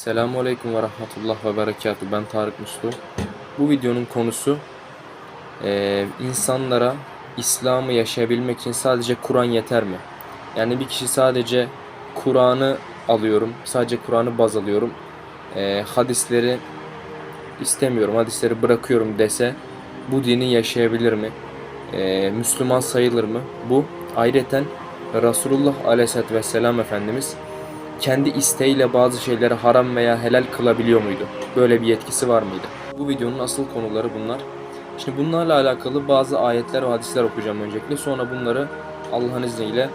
Selamun Aleyküm ve Rahmetullah ve Berekatuhu. Ben Tarık Muslu. Bu videonun konusu eee, insanlara İslam'ı yaşayabilmek için sadece Kur'an yeter mi? Yani bir kişi sadece Kur'an'ı alıyorum, sadece Kur'an'ı baz alıyorum, eee, hadisleri istemiyorum, hadisleri bırakıyorum dese bu dini yaşayabilir mi? Eee, Müslüman sayılır mı? Bu ayrıca Resulullah Aleyhisselatü Vesselam Efendimiz kendi isteğiyle bazı şeyleri haram veya helal kılabiliyor muydu? Böyle bir yetkisi var mıydı? Bu videonun asıl konuları bunlar. Şimdi bunlarla alakalı bazı ayetler ve hadisler okuyacağım öncelikle. Sonra bunları Allah'ın izniyle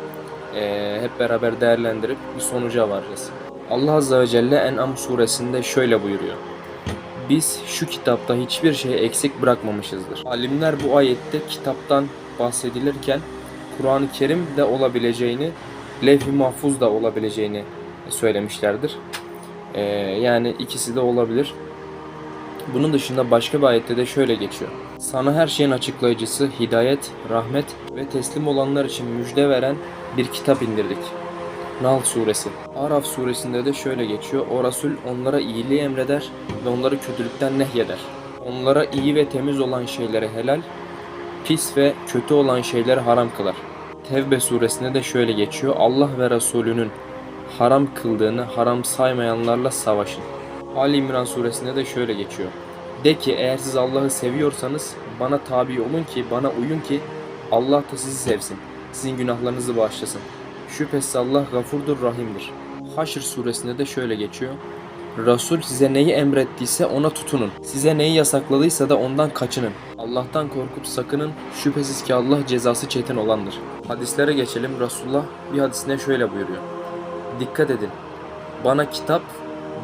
eee, hep beraber değerlendirip bir sonuca varacağız. Allah Azze ve Celle En'am suresinde şöyle buyuruyor. Biz şu kitapta hiçbir şey eksik bırakmamışızdır. Alimler bu ayette kitaptan bahsedilirken Kur'an-ı Kerim de olabileceğini, levh-i mahfuz da olabileceğini söylemişlerdir. Ee, yani ikisi de olabilir. Bunun dışında başka bir ayette de şöyle geçiyor. Sana her şeyin açıklayıcısı, hidayet, rahmet ve teslim olanlar için müjde veren bir kitap indirdik. Nahl suresi. Araf suresinde de şöyle geçiyor. O Resul onlara iyiliği emreder ve onları kötülükten nehyeder. Onlara iyi ve temiz olan şeyleri helal, pis ve kötü olan şeyleri haram kılar. Tevbe suresinde de şöyle geçiyor. Allah ve Resulünün haram kıldığını haram saymayanlarla savaşın. Ali İmran suresinde de şöyle geçiyor. De ki eğer siz Allah'ı seviyorsanız bana tabi olun ki bana uyun ki Allah da sizi sevsin. Sizin günahlarınızı bağışlasın. Şüphesiz Allah gafurdur rahimdir. Haşr suresinde de şöyle geçiyor. Resul size neyi emrettiyse ona tutunun. Size neyi yasakladıysa da ondan kaçının. Allah'tan korkup sakının. Şüphesiz ki Allah cezası çetin olandır. Hadislere geçelim. Resulullah bir hadisinde şöyle buyuruyor. Dikkat edin. Bana kitap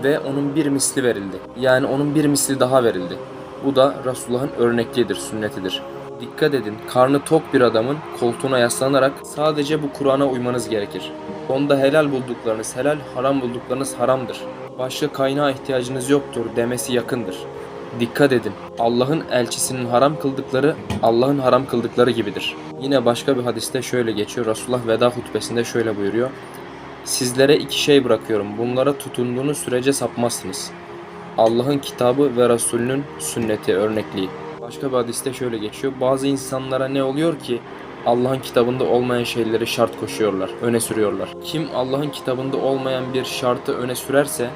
ve onun bir misli verildi. Yani onun bir misli daha verildi. Bu da Resulullah'ın örnekliğidir, sünnetidir. Dikkat edin, karnı tok bir adamın koltuğuna yaslanarak sadece bu Kur'an'a uymanız gerekir. Onda helal bulduklarınız helal, haram bulduklarınız haramdır. Başka kaynağa ihtiyacınız yoktur demesi yakındır. Dikkat edin, Allah'ın elçisinin haram kıldıkları Allah'ın haram kıldıkları gibidir. Yine başka bir hadiste şöyle geçiyor. Resulullah veda hutbesinde şöyle buyuruyor. Sizlere iki şey bırakıyorum. Bunlara tutunduğunuz sürece sapmazsınız. Allah'ın kitabı ve Resulünün sünneti, örnekliği. Başka bir hadiste şöyle geçiyor. Bazı insanlara ne oluyor ki Allah'ın kitabında olmayan şeyleri şart koşuyorlar, öne sürüyorlar. Kim Allah'ın kitabında olmayan bir şartı öne sürerse,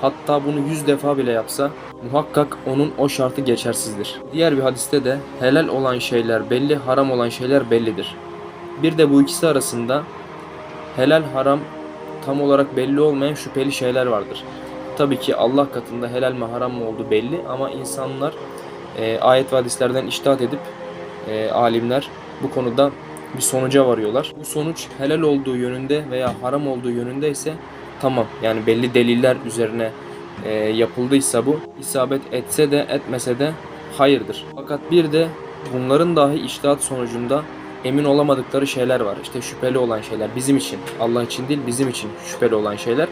hatta bunu yüz defa bile yapsa, muhakkak onun o şartı geçersizdir. Diğer bir hadiste de helal olan şeyler belli, haram olan şeyler bellidir. Bir de bu ikisi arasında helal haram tam olarak belli olmayan şüpheli şeyler vardır. Tabii ki Allah katında helal mi haram mı olduğu belli ama insanlar e, ayet ve hadislerden iştahat edip e, alimler bu konuda bir sonuca varıyorlar. Bu sonuç helal olduğu yönünde veya haram olduğu yönünde ise tamam yani belli deliller üzerine e, yapıldıysa bu isabet etse de etmese de hayırdır. Fakat bir de bunların dahi iştahat sonucunda emin olamadıkları şeyler var. İşte şüpheli olan şeyler bizim için, Allah için değil bizim için şüpheli olan şeyler.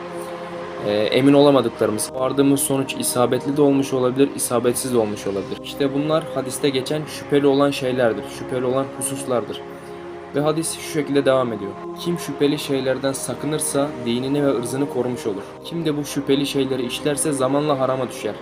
Ee, emin olamadıklarımız. Vardığımız sonuç isabetli de olmuş olabilir, isabetsiz de olmuş olabilir. İşte bunlar hadiste geçen şüpheli olan şeylerdir, şüpheli olan hususlardır. Ve hadis şu şekilde devam ediyor. Kim şüpheli şeylerden sakınırsa dinini ve ırzını korumuş olur. Kim de bu şüpheli şeyleri işlerse zamanla harama düşer.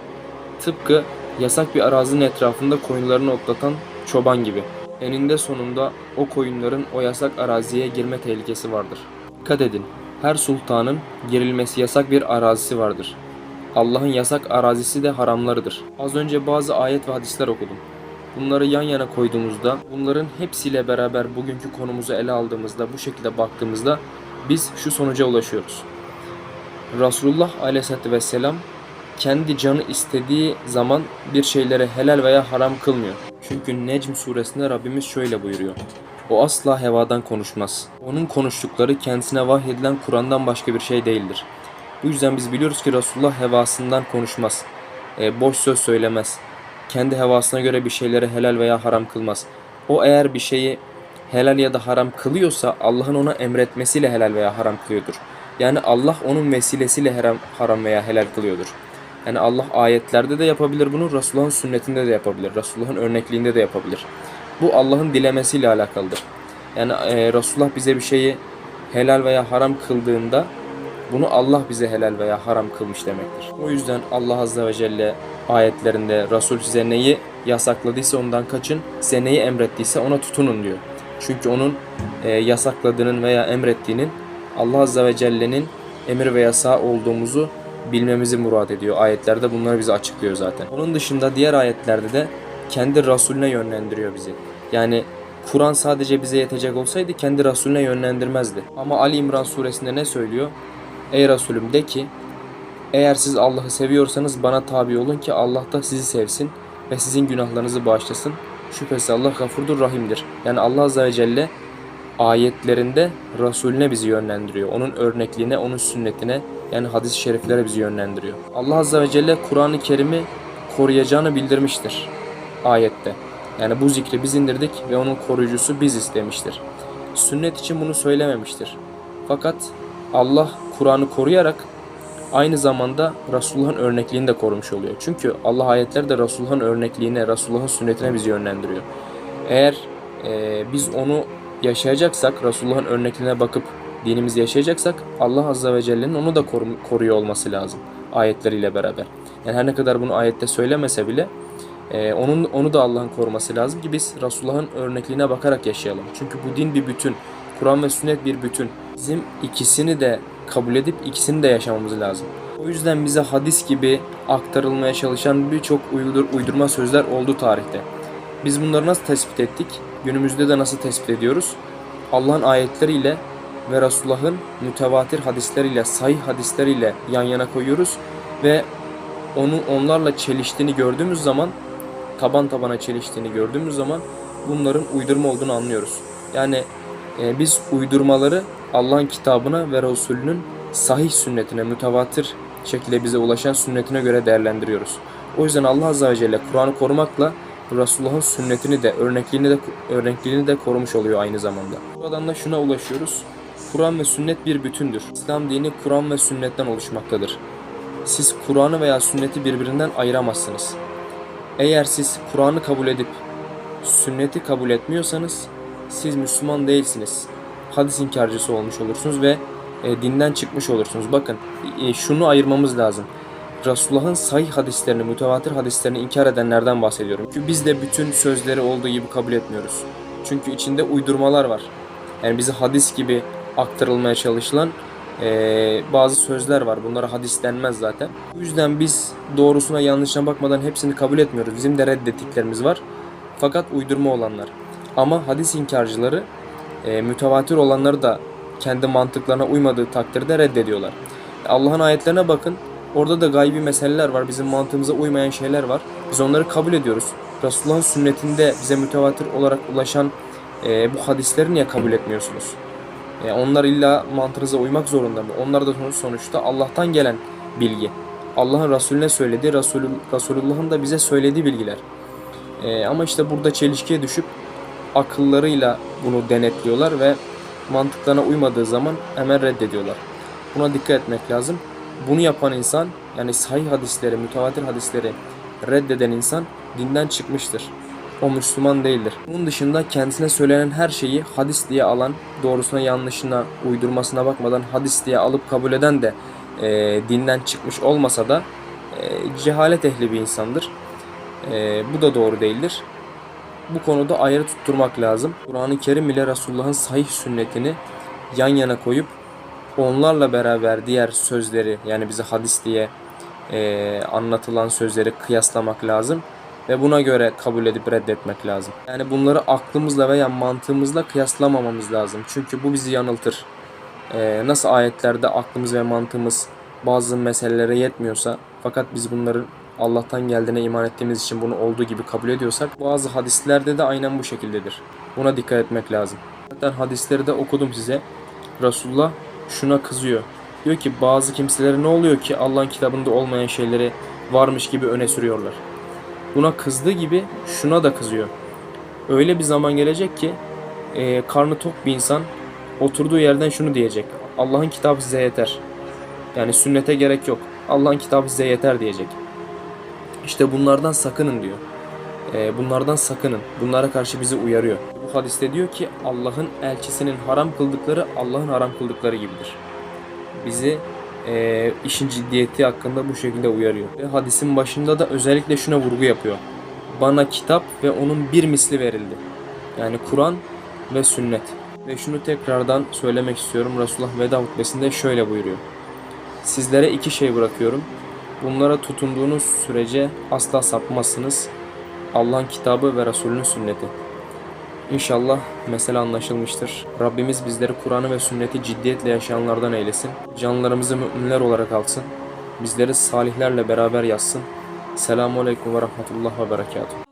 Tıpkı yasak bir arazinin etrafında koyunlarını otlatan çoban gibi. Eninde sonunda o koyunların o yasak araziye girme tehlikesi vardır. Dikkat edin, her sultanın girilmesi yasak bir arazisi vardır. Allah'ın yasak arazisi de haramlarıdır. Az önce bazı ayet ve hadisler okudum. Bunları yan yana koyduğumuzda, bunların hepsiyle beraber bugünkü konumuzu ele aldığımızda, bu şekilde baktığımızda biz şu sonuca ulaşıyoruz. Resulullah Aleyhisselatü Vesselam kendi canı istediği zaman bir şeyleri helal veya haram kılmıyor. Çünkü Necm suresinde Rabbimiz şöyle buyuruyor. O asla hevadan konuşmaz. Onun konuştukları kendisine vahyedilen Kur'an'dan başka bir şey değildir. Bu yüzden biz biliyoruz ki Resulullah hevasından konuşmaz. E, boş söz söylemez. Kendi hevasına göre bir şeyleri helal veya haram kılmaz. O eğer bir şeyi helal ya da haram kılıyorsa Allah'ın ona emretmesiyle helal veya haram kılıyordur. Yani Allah onun vesilesiyle haram, veya helal kılıyordur. Yani Allah ayetlerde de yapabilir bunu, Resulullah'ın sünnetinde de yapabilir, Resulullah'ın örnekliğinde de yapabilir. Bu Allah'ın dilemesiyle alakalıdır. Yani e, Resulullah bize bir şeyi helal veya haram kıldığında Bunu Allah bize helal veya haram kılmış demektir. O yüzden Allah Azze ve Celle ayetlerinde Resul size neyi yasakladıysa ondan kaçın, size neyi emrettiyse ona tutunun diyor. Çünkü onun e, yasakladığının veya emrettiğinin Allah Azze ve Celle'nin emir ve yasağı olduğumuzu bilmemizi murad ediyor. Ayetlerde bunları bize açıklıyor zaten. Onun dışında diğer ayetlerde de kendi Resulüne yönlendiriyor bizi. Yani Kur'an sadece bize yetecek olsaydı kendi Resulüne yönlendirmezdi. Ama Ali İmran suresinde ne söylüyor? Ey Resulüm de ki eğer siz Allah'ı seviyorsanız bana tabi olun ki Allah da sizi sevsin ve sizin günahlarınızı bağışlasın. Şüphesiz Allah gafurdur rahimdir. Yani Allah Azze ve Celle ayetlerinde Resulüne bizi yönlendiriyor. Onun örnekliğine, onun sünnetine yani hadis-i şeriflere bizi yönlendiriyor. Allah Azze ve Celle Kur'an-ı Kerim'i koruyacağını bildirmiştir ayette. Yani bu zikri biz indirdik ve onun koruyucusu biziz demiştir. Sünnet için bunu söylememiştir. Fakat Allah Kur'an'ı koruyarak aynı zamanda Resulullah'ın örnekliğini de korumuş oluyor. Çünkü Allah ayetlerde Resulullah'ın örnekliğine, Resulullah'ın sünnetine bizi yönlendiriyor. Eğer e, biz onu yaşayacaksak, Resulullah'ın örnekliğine bakıp dinimizi yaşayacaksak Allah Azze ve Celle'nin onu da korum- koruyor olması lazım ayetleriyle beraber. Yani her ne kadar bunu ayette söylemese bile e, onun onu da Allah'ın koruması lazım ki biz Resulullah'ın örnekliğine bakarak yaşayalım. Çünkü bu din bir bütün. Kur'an ve sünnet bir bütün. Bizim ikisini de kabul edip ikisini de yaşamamız lazım. O yüzden bize hadis gibi aktarılmaya çalışan birçok uydur, uydurma sözler oldu tarihte. Biz bunları nasıl tespit ettik? Günümüzde de nasıl tespit ediyoruz? Allah'ın ayetleriyle ve Resulullah'ın mütevatir hadisleriyle, sahih hadisleriyle yan yana koyuyoruz ve onu onlarla çeliştiğini gördüğümüz zaman taban tabana çeliştiğini gördüğümüz zaman bunların uydurma olduğunu anlıyoruz. Yani e, biz uydurmaları Allah'ın kitabına ve Resulünün sahih sünnetine, mütevatir şekilde bize ulaşan sünnetine göre değerlendiriyoruz. O yüzden Allah Azze ve Celle Kur'an'ı korumakla Resulullah'ın sünnetini de, örnekliğini de, örnekliğini de korumuş oluyor aynı zamanda. Buradan da şuna ulaşıyoruz. Kur'an ve sünnet bir bütündür. İslam dini Kur'an ve sünnetten oluşmaktadır. Siz Kur'an'ı veya sünneti birbirinden ayıramazsınız. Eğer siz Kur'an'ı kabul edip sünneti kabul etmiyorsanız siz Müslüman değilsiniz. Hadis inkarcısı olmuş olursunuz ve e, dinden çıkmış olursunuz. Bakın e, şunu ayırmamız lazım. Resulullah'ın sahih hadislerini, mütevatir hadislerini inkar edenlerden bahsediyorum. Çünkü biz de bütün sözleri olduğu gibi kabul etmiyoruz. Çünkü içinde uydurmalar var. Yani bize hadis gibi aktarılmaya çalışılan e, bazı sözler var. Bunlara hadis denmez zaten. Bu yüzden biz doğrusuna yanlışına bakmadan hepsini kabul etmiyoruz. Bizim de reddettiklerimiz var. Fakat uydurma olanlar. Ama hadis inkarcıları e, mütevatir olanları da kendi mantıklarına uymadığı takdirde reddediyorlar. Allah'ın ayetlerine bakın. Orada da gaybi meseleler var. Bizim mantığımıza uymayan şeyler var. Biz onları kabul ediyoruz. Resulullah'ın sünnetinde bize mütevatir olarak ulaşan e, bu hadisleri niye kabul etmiyorsunuz? E, onlar illa mantığınıza uymak zorunda mı? Onlar da sonuç- sonuçta Allah'tan gelen bilgi. Allah'ın Resulüne söylediği, Resulü, Resulullah'ın da bize söylediği bilgiler. E, ama işte burada çelişkiye düşüp akıllarıyla bunu denetliyorlar ve mantıklarına uymadığı zaman hemen reddediyorlar. Buna dikkat etmek lazım. Bunu yapan insan yani sahih hadisleri, mütevatir hadisleri reddeden insan dinden çıkmıştır. O Müslüman değildir. Bunun dışında kendisine söylenen her şeyi hadis diye alan, doğrusuna yanlışına, uydurmasına bakmadan hadis diye alıp kabul eden de e, dinden çıkmış olmasa da e, cehalet ehli bir insandır. E, bu da doğru değildir. Bu konuda ayrı tutturmak lazım. Kur'an-ı Kerim ile Resulullah'ın sahih sünnetini yan yana koyup onlarla beraber diğer sözleri yani bize hadis diye e, anlatılan sözleri kıyaslamak lazım ve buna göre kabul edip reddetmek lazım. Yani bunları aklımızla veya mantığımızla kıyaslamamamız lazım. Çünkü bu bizi yanıltır. E, nasıl ayetlerde aklımız ve mantığımız bazı meselelere yetmiyorsa fakat biz bunların Allah'tan geldiğine iman ettiğimiz için bunu olduğu gibi kabul ediyorsak bazı hadislerde de aynen bu şekildedir. Buna dikkat etmek lazım. Zaten hadisleri de okudum size. Resulullah şuna kızıyor. Diyor ki bazı kimselere ne oluyor ki Allah'ın kitabında olmayan şeyleri varmış gibi öne sürüyorlar. Buna kızdığı gibi şuna da kızıyor. Öyle bir zaman gelecek ki e, karnı tok bir insan oturduğu yerden şunu diyecek. Allah'ın kitabı size yeter. Yani sünnete gerek yok. Allah'ın kitabı size yeter diyecek. İşte bunlardan sakının diyor. E, bunlardan sakının. Bunlara karşı bizi uyarıyor. Bu hadiste diyor ki Allah'ın elçisinin haram kıldıkları Allah'ın haram kıldıkları gibidir. Bizi e, işin ciddiyeti hakkında bu şekilde uyarıyor. Ve hadisin başında da özellikle şuna vurgu yapıyor. Bana kitap ve onun bir misli verildi. Yani Kur'an ve sünnet. Ve şunu tekrardan söylemek istiyorum. Resulullah veda hutbesinde şöyle buyuruyor. Sizlere iki şey bırakıyorum. Bunlara tutunduğunuz sürece asla sapmazsınız. Allah'ın kitabı ve Resulünün sünneti. İnşallah mesele anlaşılmıştır. Rabbimiz bizleri Kur'an'ı ve sünneti ciddiyetle yaşayanlardan eylesin. Canlarımızı müminler olarak alsın. Bizleri salihlerle beraber yazsın. Selamun Aleyküm ve Rahmetullah ve Berekatuhu.